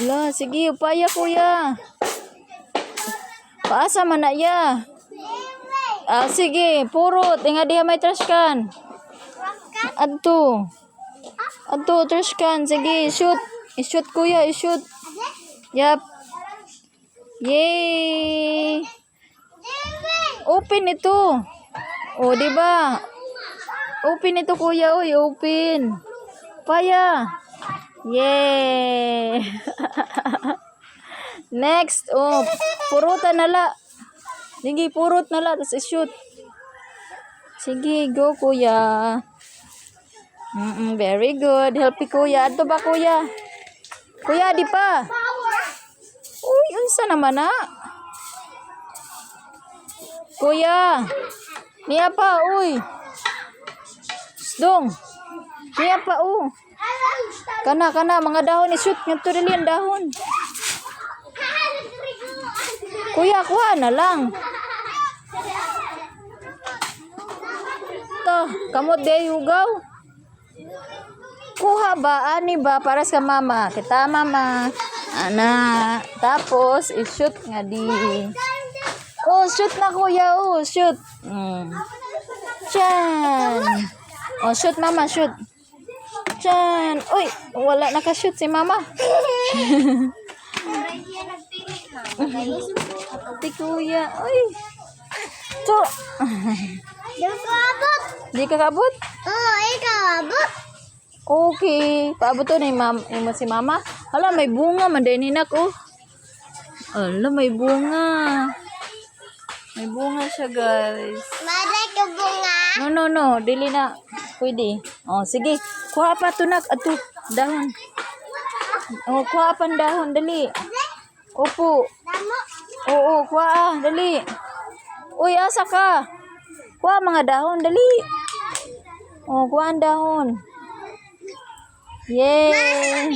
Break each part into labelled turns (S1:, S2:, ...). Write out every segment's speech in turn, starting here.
S1: La, sige, upaya kuya. Paasa man na ya. Ah, sige, purot. Nga diha may trash can. Adto. Adto, trash can. Sige, shoot. I-shoot kuya, i-shoot. Yap. Yay! Open ito. O, di ba? Open ito kuya, oy, open. Paya. Yay! Next, oh, purutan na la. Sige, purot na la, tapos i-shoot. Sige, go kuya. Mm very good. Helpy kuya. Ato ba kuya? Kuya, di pa. Uy, unsa naman na? Kuya. Niya pa, uy. Dong. Niya pa, oh. Kana, kana, mga dahon i-shoot. Nga to dali ang dahon. Kuya, kuha na lang. To, kamot de hugaw. Kuha ba? Ani ba? Para sa mama. Kita mama. Ana. Tapos, i-shoot nga di. Oh, shoot na kuya. Oh, shoot. Mm. Chan. Oh, shoot mama, shoot. Chan. Uy, wala nakashoot si mama. Ate kuya. Uy. To. Di ka kabot? Okay. Paabot to yung mam yung si mama. Hala, may bunga. Mandainin ako. Hala, may bunga. May bunga siya, guys. No, no, no. Dili na. Pwede. Oh, sige. Kuha pa tunak. Ato, dahon. Oh, kuha pa dahon. Dali. Opo. Oo, kuha ah. Dali. Uy, asa ka? Kuha mga dahon. Dali. Oh, kuha ang dahon. Yay!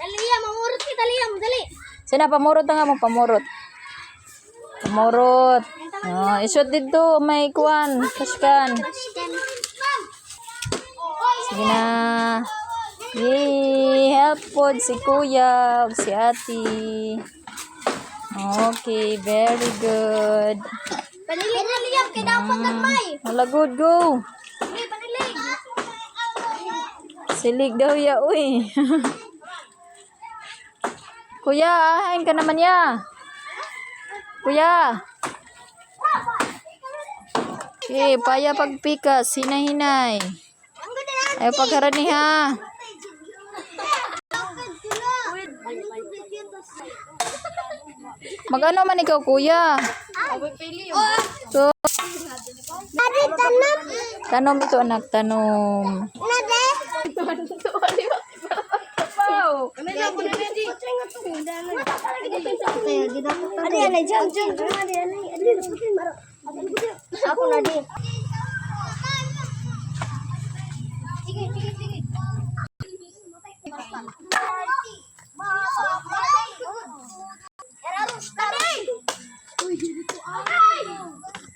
S2: Daliya, mamurot kita, Daliya, dali.
S1: Sina, pamurot na nga mo, pamurot. Pamurot. Oh, isot dito, may kuwan, kaskan. Sige na. Yay! Help po si kuya, si ate. Okay, very good.
S2: Panilig, Daliya, kay dapat nagmay.
S1: Wala good, go.
S2: Panilig.
S1: Silig daw ya, uy. Kuya, ahain ka naman ya. Kuya. Okay, paya pagpikas, hinay-hinay. Ay, pagkarani ha. Magano man ikaw, kuya? So, tanom ito, anak, tanom.
S2: Adi, adi, jam, jam, jam, adi, adi, adi, Aku nadi. Sige, sige, sige.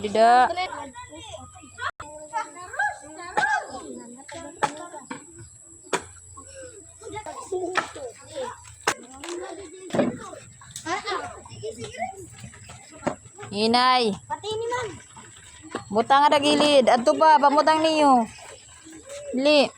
S1: Tidak. Inay. Butang ada gilid. Ato ba, pamutang ninyo. Dili.